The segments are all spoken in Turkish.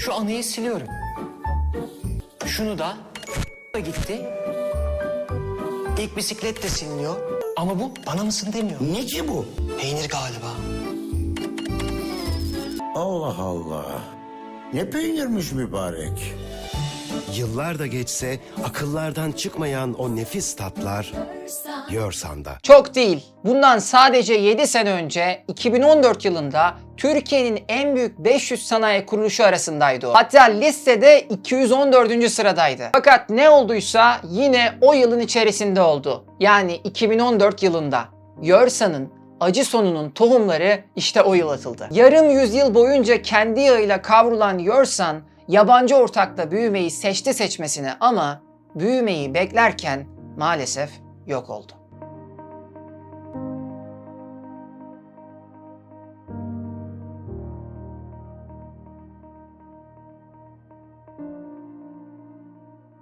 Şu anıyı siliyorum. Şunu da da gitti. İlk bisiklet de siliniyor. Ama bu bana mısın demiyor. Ne ki bu? Peynir galiba. Allah Allah. Ne peynirmiş mübarek. Yıllar da geçse akıllardan çıkmayan o nefis tatlar Yorsan'da. Çok değil. Bundan sadece 7 sene önce 2014 yılında Türkiye'nin en büyük 500 sanayi kuruluşu arasındaydı. Hatta listede 214. sıradaydı. Fakat ne olduysa yine o yılın içerisinde oldu. Yani 2014 yılında. Yorsa'nın acı sonunun tohumları işte o yıl atıldı. Yarım yüzyıl boyunca kendi yağıyla kavrulan Yorsan yabancı ortakla büyümeyi seçti seçmesine ama büyümeyi beklerken maalesef yok oldu.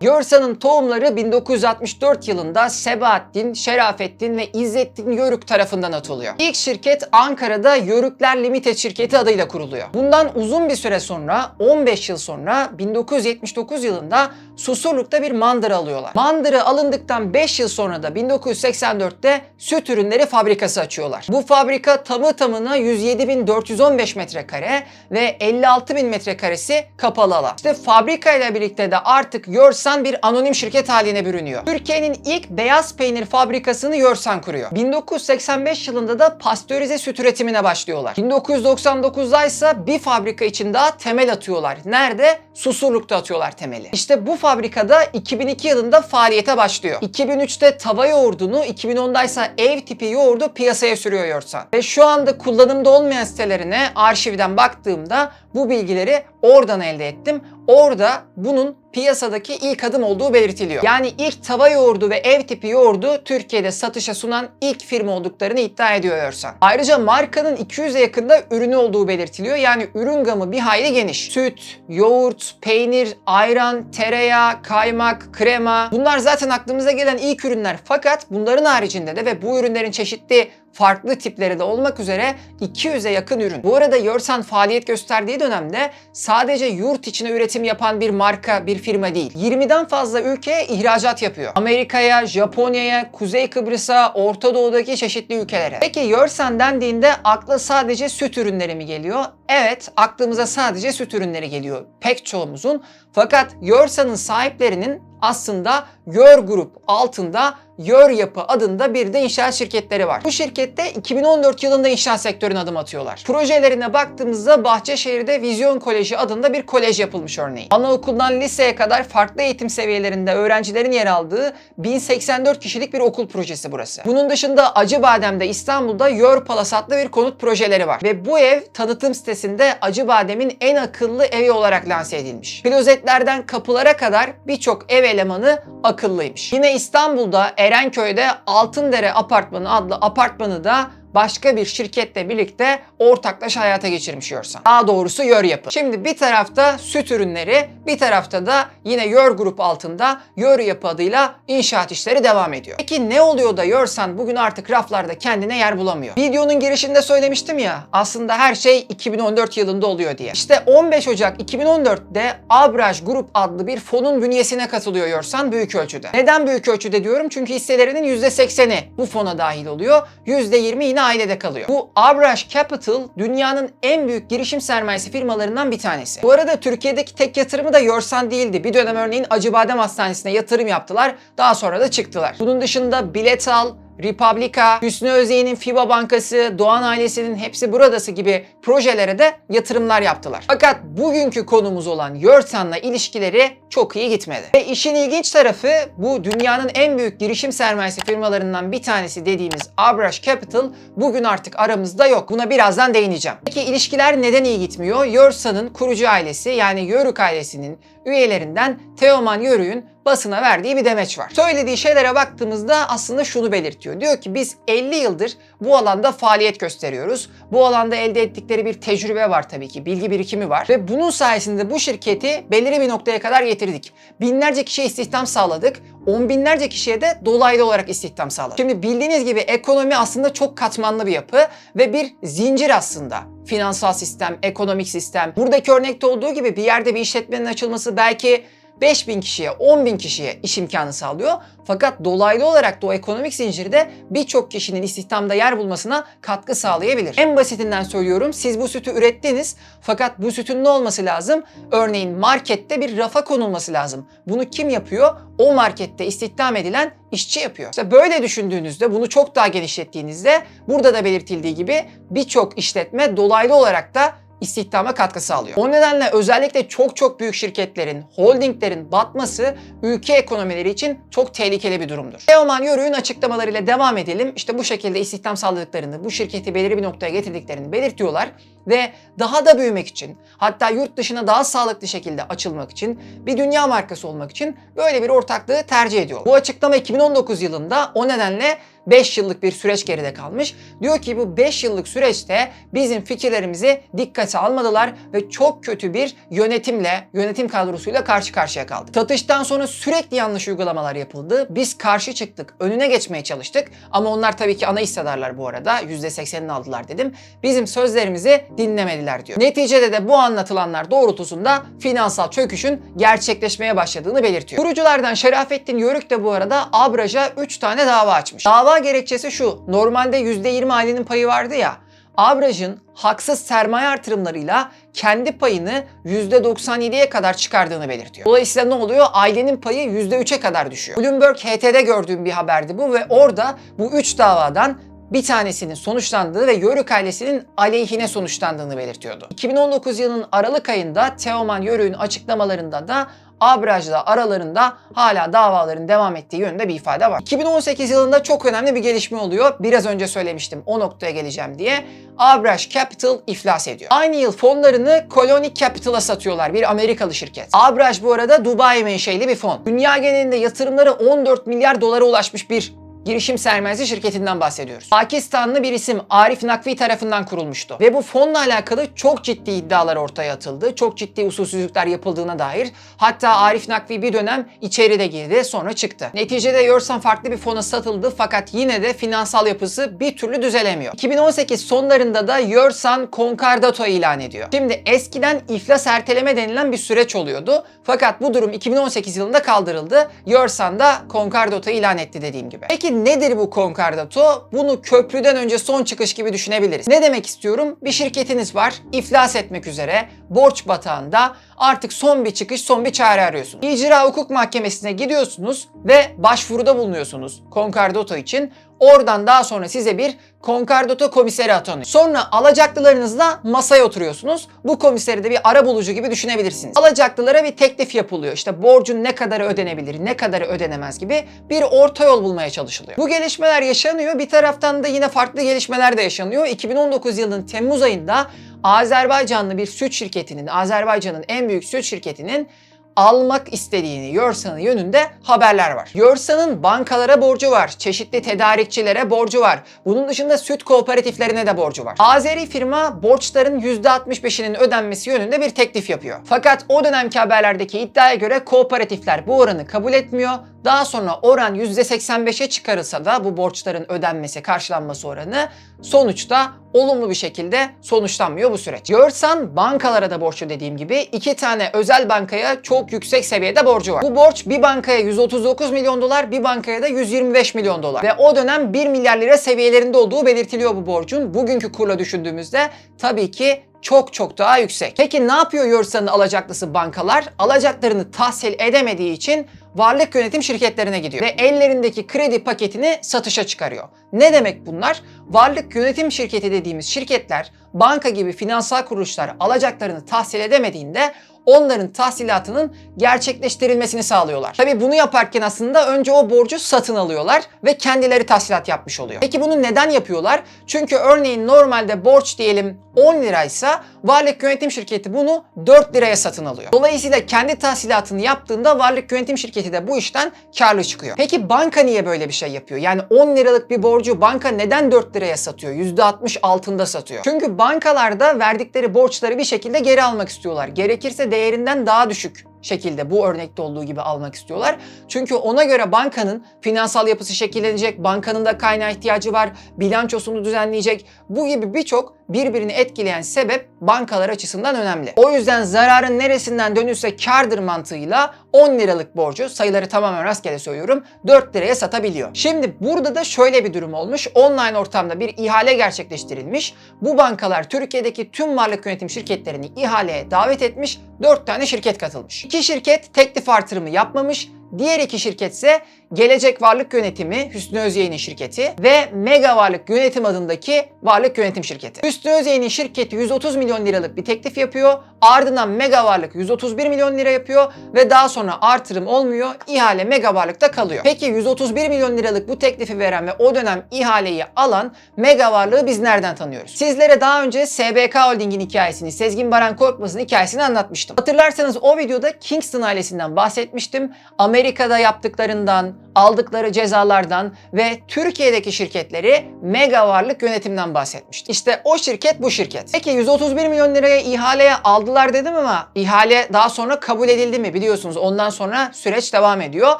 Görsa'nın tohumları 1964 yılında Sebahattin, Şerafettin ve İzzettin Yörük tarafından atılıyor. İlk şirket Ankara'da Yörükler Limited şirketi adıyla kuruluyor. Bundan uzun bir süre sonra 15 yıl sonra 1979 yılında Susurluk'ta bir mandıra alıyorlar. Mandırı alındıktan 5 yıl sonra da 1984'te süt ürünleri fabrikası açıyorlar. Bu fabrika tamı tamına 107.415 metrekare ve 56.000 metrekaresi kapalı alan. İşte fabrikayla birlikte de artık Yorsan bir anonim şirket haline bürünüyor. Türkiye'nin ilk beyaz peynir fabrikasını Yorsan kuruyor. 1985 yılında da pastörize süt üretimine başlıyorlar. 1999'da ise bir fabrika için daha temel atıyorlar. Nerede? Susurluk'ta atıyorlar temeli. İşte bu fabrikada 2002 yılında faaliyete başlıyor. 2003'te tava yoğurdunu, 2010'da ise ev tipi yoğurdu piyasaya sürüyor Yorsan. Ve şu anda kullanımda olmayan sitelerine arşivden baktığımda bu bilgileri oradan elde ettim. Orada bunun piyasadaki ilk adım olduğu belirtiliyor. Yani ilk tava yoğurdu ve ev tipi yoğurdu Türkiye'de satışa sunan ilk firma olduklarını iddia ediyor Yorsan. Ayrıca markanın 200'e yakında ürünü olduğu belirtiliyor. Yani ürün gamı bir hayli geniş. Süt, yoğurt, peynir, ayran, tereyağı, kaymak, krema. Bunlar zaten aklımıza gelen ilk ürünler. Fakat bunların haricinde de ve bu ürünlerin çeşitli farklı tipleri de olmak üzere 200'e yakın ürün. Bu arada Yorsan faaliyet gösterdiği dönemde sadece yurt içine üretim yapan bir marka, bir firma değil. 20'den fazla ülkeye ihracat yapıyor. Amerika'ya, Japonya'ya, Kuzey Kıbrıs'a, Orta Doğu'daki çeşitli ülkelere. Peki Yorsan dendiğinde akla sadece süt ürünleri mi geliyor? Evet, aklımıza sadece süt ürünleri geliyor. Pek çoğumuzun. Fakat Yorsan'ın sahiplerinin aslında Yor Grup altında Yor Yapı adında bir de inşaat şirketleri var. Bu şirkette 2014 yılında inşaat sektörüne adım atıyorlar. Projelerine baktığımızda Bahçeşehir'de Vizyon Koleji adında bir kolej yapılmış örneğin. Anaokuldan liseye kadar farklı eğitim seviyelerinde öğrencilerin yer aldığı 1084 kişilik bir okul projesi burası. Bunun dışında Acıbadem'de İstanbul'da Yor Palace adlı bir konut projeleri var. Ve bu ev tanıtım sitesinde Acıbadem'in en akıllı evi olarak lanse edilmiş. Klozetlerden kapılara kadar birçok ev elemanı akıllıymış. Yine İstanbul'da Erenköy'de Altındere Apartmanı adlı apartmanı da başka bir şirketle birlikte ortaklaşa hayata geçirmiş Yorsan. Daha doğrusu Yor Yapı. Şimdi bir tarafta süt ürünleri, bir tarafta da yine Yor Grup altında Yor Yapı adıyla inşaat işleri devam ediyor. Peki ne oluyor da Yorsan bugün artık raflarda kendine yer bulamıyor? Videonun girişinde söylemiştim ya aslında her şey 2014 yılında oluyor diye. İşte 15 Ocak 2014'te Abraj Grup adlı bir fonun bünyesine katılıyor Yorsan büyük ölçüde. Neden büyük ölçüde diyorum? Çünkü hisselerinin %80'i bu fona dahil oluyor. %20 yine ailede kalıyor. Bu Abraj Capital dünyanın en büyük girişim sermayesi firmalarından bir tanesi. Bu arada Türkiye'deki tek yatırımı da Yorsan değildi. Bir dönem örneğin Acıbadem Hastanesi'ne yatırım yaptılar. Daha sonra da çıktılar. Bunun dışında bilet al, Republika, Hüsnü Özyeğin'in FIBA Bankası, Doğan ailesinin hepsi buradası gibi projelere de yatırımlar yaptılar. Fakat bugünkü konumuz olan Yorsan'la ilişkileri çok iyi gitmedi. Ve işin ilginç tarafı bu dünyanın en büyük girişim sermayesi firmalarından bir tanesi dediğimiz Abraş Capital bugün artık aramızda yok. Buna birazdan değineceğim. Peki ilişkiler neden iyi gitmiyor? Yorsan'ın kurucu ailesi yani Yörük ailesinin üyelerinden Teoman Yörük'ün basına verdiği bir demeç var. Söylediği şeylere baktığımızda aslında şunu belirtiyor. Diyor ki biz 50 yıldır bu alanda faaliyet gösteriyoruz. Bu alanda elde ettikleri bir tecrübe var tabii ki, bilgi birikimi var. Ve bunun sayesinde bu şirketi belirli bir noktaya kadar getirdik. Binlerce kişiye istihdam sağladık. On binlerce kişiye de dolaylı olarak istihdam sağladık. Şimdi bildiğiniz gibi ekonomi aslında çok katmanlı bir yapı ve bir zincir aslında. Finansal sistem, ekonomik sistem. Buradaki örnekte olduğu gibi bir yerde bir işletmenin açılması belki 5000 kişiye, 10 bin kişiye iş imkanı sağlıyor. Fakat dolaylı olarak da o ekonomik zincirde birçok kişinin istihdamda yer bulmasına katkı sağlayabilir. En basitinden söylüyorum siz bu sütü ürettiniz fakat bu sütün ne olması lazım? Örneğin markette bir rafa konulması lazım. Bunu kim yapıyor? O markette istihdam edilen işçi yapıyor. İşte böyle düşündüğünüzde bunu çok daha genişlettiğinizde burada da belirtildiği gibi birçok işletme dolaylı olarak da istihdama katkı sağlıyor. O nedenle özellikle çok çok büyük şirketlerin, holdinglerin batması ülke ekonomileri için çok tehlikeli bir durumdur. Teoman Yörük'ün açıklamalarıyla devam edelim. İşte bu şekilde istihdam sağladıklarını, bu şirketi belirli bir noktaya getirdiklerini belirtiyorlar ve daha da büyümek için, hatta yurt dışına daha sağlıklı şekilde açılmak için, bir dünya markası olmak için böyle bir ortaklığı tercih ediyor. Bu açıklama 2019 yılında o nedenle 5 yıllık bir süreç geride kalmış. Diyor ki bu 5 yıllık süreçte bizim fikirlerimizi dikkate almadılar ve çok kötü bir yönetimle, yönetim kadrosuyla karşı karşıya kaldık. Satıştan sonra sürekli yanlış uygulamalar yapıldı. Biz karşı çıktık, önüne geçmeye çalıştık ama onlar tabii ki ana hissedarlar bu arada. %80'ini aldılar dedim. Bizim sözlerimizi dinlemediler diyor. Neticede de bu anlatılanlar doğrultusunda finansal çöküşün gerçekleşmeye başladığını belirtiyor. Kuruculardan Şerafettin Yörük de bu arada Abraç'a 3 tane dava açmış. Dava gerekçesi şu. Normalde %20 ailenin payı vardı ya. Abraç'ın haksız sermaye artırımlarıyla kendi payını %97'ye kadar çıkardığını belirtiyor. Dolayısıyla ne oluyor? Ailenin payı %3'e kadar düşüyor. Bloomberg HT'de gördüğüm bir haberdi bu ve orada bu 3 davadan bir tanesinin sonuçlandığı ve Yörük ailesinin aleyhine sonuçlandığını belirtiyordu. 2019 yılının Aralık ayında Teoman Yörük'ün açıklamalarında da Abraj'la aralarında hala davaların devam ettiği yönünde bir ifade var. 2018 yılında çok önemli bir gelişme oluyor. Biraz önce söylemiştim o noktaya geleceğim diye. Abraj Capital iflas ediyor. Aynı yıl fonlarını Colony Capital'a satıyorlar bir Amerikalı şirket. Abraj bu arada Dubai menşeli bir fon. Dünya genelinde yatırımları 14 milyar dolara ulaşmış bir girişim sermayesi şirketinden bahsediyoruz. Pakistanlı bir isim Arif Nakvi tarafından kurulmuştu. Ve bu fonla alakalı çok ciddi iddialar ortaya atıldı. Çok ciddi usulsüzlükler yapıldığına dair. Hatta Arif Nakvi bir dönem içeride girdi sonra çıktı. Neticede Yorsan farklı bir fona satıldı fakat yine de finansal yapısı bir türlü düzelemiyor. 2018 sonlarında da Yorsan Concordato ilan ediyor. Şimdi eskiden iflas erteleme denilen bir süreç oluyordu. Fakat bu durum 2018 yılında kaldırıldı. Yorsan da Concordato ilan etti dediğim gibi. Peki nedir bu Concordato? Bunu köprüden önce son çıkış gibi düşünebiliriz. Ne demek istiyorum? Bir şirketiniz var, iflas etmek üzere, borç batağında artık son bir çıkış, son bir çare arıyorsunuz. İcra hukuk mahkemesine gidiyorsunuz ve başvuruda bulunuyorsunuz Concordato için. Oradan daha sonra size bir Concordato komiseri atanıyor. Sonra alacaklılarınızla masaya oturuyorsunuz. Bu komiseri de bir ara bulucu gibi düşünebilirsiniz. Alacaklılara bir teklif yapılıyor. İşte borcun ne kadarı ödenebilir, ne kadarı ödenemez gibi bir orta yol bulmaya çalışılıyor. Bu gelişmeler yaşanıyor. Bir taraftan da yine farklı gelişmeler de yaşanıyor. 2019 yılının Temmuz ayında Azerbaycanlı bir süt şirketinin, Azerbaycan'ın en büyük süt şirketinin almak istediğini Yorsan'ın yönünde haberler var. Yorsan'ın bankalara borcu var, çeşitli tedarikçilere borcu var. Bunun dışında süt kooperatiflerine de borcu var. Azeri firma borçların %65'inin ödenmesi yönünde bir teklif yapıyor. Fakat o dönemki haberlerdeki iddiaya göre kooperatifler bu oranı kabul etmiyor. Daha sonra oran %85'e çıkarılsa da bu borçların ödenmesi, karşılanması oranı sonuçta olumlu bir şekilde sonuçlanmıyor bu süreç. Yorsan bankalara da borçlu dediğim gibi iki tane özel bankaya çok yüksek seviyede borcu var. Bu borç bir bankaya 139 milyon dolar, bir bankaya da 125 milyon dolar. Ve o dönem 1 milyar lira seviyelerinde olduğu belirtiliyor bu borcun. Bugünkü kurla düşündüğümüzde tabii ki çok çok daha yüksek. Peki ne yapıyor Yorsan'ın alacaklısı bankalar? Alacaklarını tahsil edemediği için varlık yönetim şirketlerine gidiyor ve ellerindeki kredi paketini satışa çıkarıyor. Ne demek bunlar? Varlık yönetim şirketi dediğimiz şirketler banka gibi finansal kuruluşlar alacaklarını tahsil edemediğinde onların tahsilatının gerçekleştirilmesini sağlıyorlar. Tabi bunu yaparken aslında önce o borcu satın alıyorlar ve kendileri tahsilat yapmış oluyor. Peki bunu neden yapıyorlar? Çünkü örneğin normalde borç diyelim 10 liraysa varlık yönetim şirketi bunu 4 liraya satın alıyor. Dolayısıyla kendi tahsilatını yaptığında varlık yönetim şirketi de bu işten karlı çıkıyor. Peki banka niye böyle bir şey yapıyor? Yani 10 liralık bir borcu banka neden 4 liraya satıyor? %60 altında satıyor. Çünkü bankalarda verdikleri borçları bir şekilde geri almak istiyorlar. Gerekirse değerinden daha düşük şekilde bu örnekte olduğu gibi almak istiyorlar. Çünkü ona göre bankanın finansal yapısı şekillenecek, bankanın da kaynağı ihtiyacı var, bilançosunu düzenleyecek. Bu gibi birçok birbirini etkileyen sebep bankalar açısından önemli. O yüzden zararın neresinden dönülse kardır mantığıyla 10 liralık borcu sayıları tamamen rastgele söylüyorum 4 liraya satabiliyor. Şimdi burada da şöyle bir durum olmuş. Online ortamda bir ihale gerçekleştirilmiş. Bu bankalar Türkiye'deki tüm varlık yönetim şirketlerini ihaleye davet etmiş. 4 tane şirket katılmış. 2 şirket teklif artırımı yapmamış. Diğer iki şirket ise Gelecek Varlık Yönetimi Hüsnü Özyeğin'in şirketi ve Mega Varlık Yönetim adındaki varlık yönetim şirketi. Hüsnü Özyeğin'in şirketi 130 milyon liralık bir teklif yapıyor. Ardından Mega Varlık 131 milyon lira yapıyor ve daha sonra artırım olmuyor. İhale Mega Varlık'ta kalıyor. Peki 131 milyon liralık bu teklifi veren ve o dönem ihaleyi alan Mega Varlık'ı biz nereden tanıyoruz? Sizlere daha önce SBK Holding'in hikayesini, Sezgin Baran Korkmaz'ın hikayesini anlatmıştım. Hatırlarsanız o videoda Kingston ailesinden bahsetmiştim. Amerika'da yaptıklarından, aldıkları cezalardan ve Türkiye'deki şirketleri mega varlık yönetimden bahsetmiştim. İşte o şirket bu şirket. Peki 131 milyon liraya ihaleye aldılar dedim ama ihale daha sonra kabul edildi mi biliyorsunuz ondan sonra süreç devam ediyor.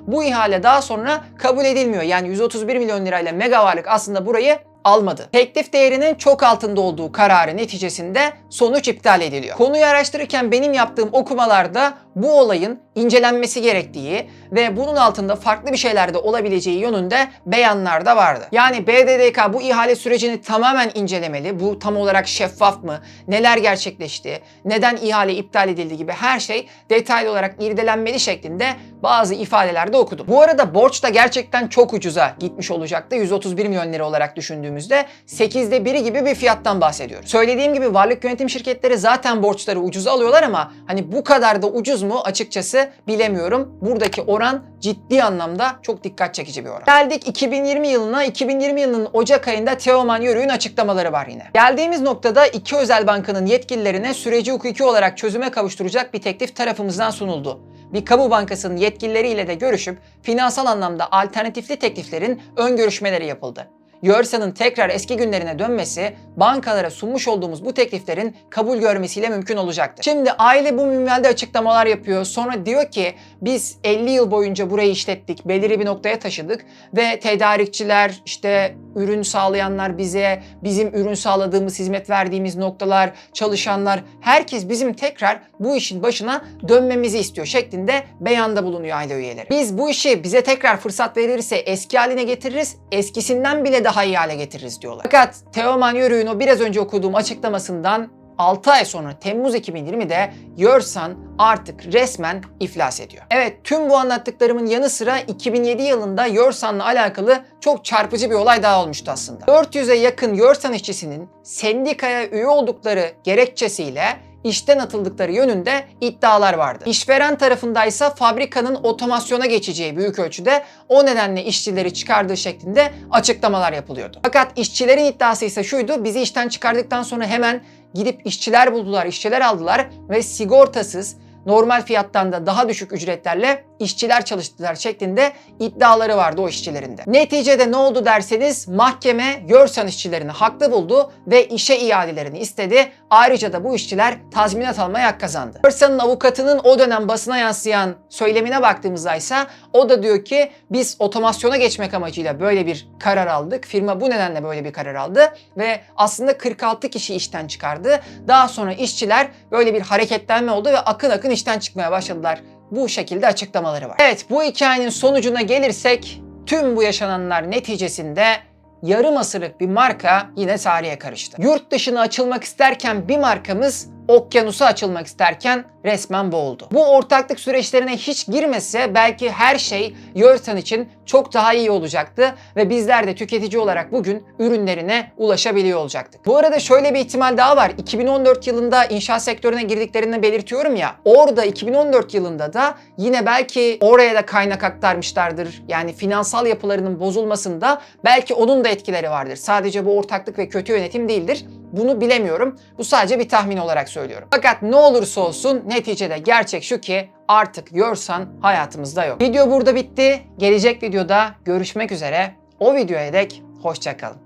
Bu ihale daha sonra kabul edilmiyor. Yani 131 milyon lirayla mega varlık aslında burayı almadı. Teklif değerinin çok altında olduğu kararı neticesinde sonuç iptal ediliyor. Konuyu araştırırken benim yaptığım okumalarda bu olayın incelenmesi gerektiği ve bunun altında farklı bir şeyler de olabileceği yönünde beyanlar da vardı. Yani BDDK bu ihale sürecini tamamen incelemeli. Bu tam olarak şeffaf mı? Neler gerçekleşti? Neden ihale iptal edildi gibi her şey detaylı olarak irdelenmeli şeklinde bazı ifadelerde okudum. Bu arada borç da gerçekten çok ucuza gitmiş olacaktı. 131 milyon lira olarak düşündüğümüzde 8'de biri gibi bir fiyattan bahsediyoruz. Söylediğim gibi varlık yönetim şirketleri zaten borçları ucuza alıyorlar ama hani bu kadar da ucuz mu açıkçası bilemiyorum. Buradaki oran ciddi anlamda çok dikkat çekici bir oran. Geldik 2020 yılına. 2020 yılının Ocak ayında Teoman Yörük'ün açıklamaları var yine. Geldiğimiz noktada iki özel bankanın yetkililerine süreci hukuki olarak çözüme kavuşturacak bir teklif tarafımızdan sunuldu. Bir kamu bankasının yetkilileriyle de görüşüp finansal anlamda alternatifli tekliflerin ön görüşmeleri yapıldı. Yorsa'nın tekrar eski günlerine dönmesi bankalara sunmuş olduğumuz bu tekliflerin kabul görmesiyle mümkün olacaktır. Şimdi aile bu minvalde açıklamalar yapıyor. Sonra diyor ki biz 50 yıl boyunca burayı işlettik, belirli bir noktaya taşıdık ve tedarikçiler, işte ürün sağlayanlar bize, bizim ürün sağladığımız, hizmet verdiğimiz noktalar, çalışanlar, herkes bizim tekrar bu işin başına dönmemizi istiyor şeklinde beyanda bulunuyor aile üyeleri. Biz bu işi bize tekrar fırsat verirse eski haline getiririz, eskisinden bile daha iyi hale getiririz diyorlar. Fakat Teoman Yörük'ün o biraz önce okuduğum açıklamasından 6 ay sonra Temmuz 2020'de Yorsan artık resmen iflas ediyor. Evet tüm bu anlattıklarımın yanı sıra 2007 yılında Yorsan'la alakalı çok çarpıcı bir olay daha olmuştu aslında. 400'e yakın Yorsan işçisinin sendikaya üye oldukları gerekçesiyle işten atıldıkları yönünde iddialar vardı. İşveren tarafındaysa fabrikanın otomasyona geçeceği büyük ölçüde o nedenle işçileri çıkardığı şeklinde açıklamalar yapılıyordu. Fakat işçilerin iddiası ise şuydu bizi işten çıkardıktan sonra hemen gidip işçiler buldular, işçiler aldılar ve sigortasız normal fiyattan da daha düşük ücretlerle işçiler çalıştılar şeklinde iddiaları vardı o işçilerin de. Neticede ne oldu derseniz mahkeme Görsan işçilerini haklı buldu ve işe iadelerini istedi. Ayrıca da bu işçiler tazminat almaya hak kazandı. Görsan'ın avukatının o dönem basına yansıyan söylemine baktığımızda ise o da diyor ki biz otomasyona geçmek amacıyla böyle bir karar aldık. Firma bu nedenle böyle bir karar aldı ve aslında 46 kişi işten çıkardı. Daha sonra işçiler böyle bir hareketlenme oldu ve akın akın işten çıkmaya başladılar. Bu şekilde açıklamaları var. Evet bu hikayenin sonucuna gelirsek tüm bu yaşananlar neticesinde yarım asırlık bir marka yine tarihe karıştı. Yurt dışına açılmak isterken bir markamız okyanusa açılmak isterken resmen boğuldu. Bu ortaklık süreçlerine hiç girmese belki her şey Yörsan için çok daha iyi olacaktı ve bizler de tüketici olarak bugün ürünlerine ulaşabiliyor olacaktık. Bu arada şöyle bir ihtimal daha var. 2014 yılında inşaat sektörüne girdiklerini belirtiyorum ya. Orada 2014 yılında da yine belki oraya da kaynak aktarmışlardır. Yani finansal yapılarının bozulmasında belki onun da etkileri vardır. Sadece bu ortaklık ve kötü yönetim değildir. Bunu bilemiyorum. Bu sadece bir tahmin olarak söylüyorum. Fakat ne olursa olsun neticede gerçek şu ki artık Yorsan hayatımızda yok. Video burada bitti. Gelecek videoda görüşmek üzere. O videoya dek hoşçakalın.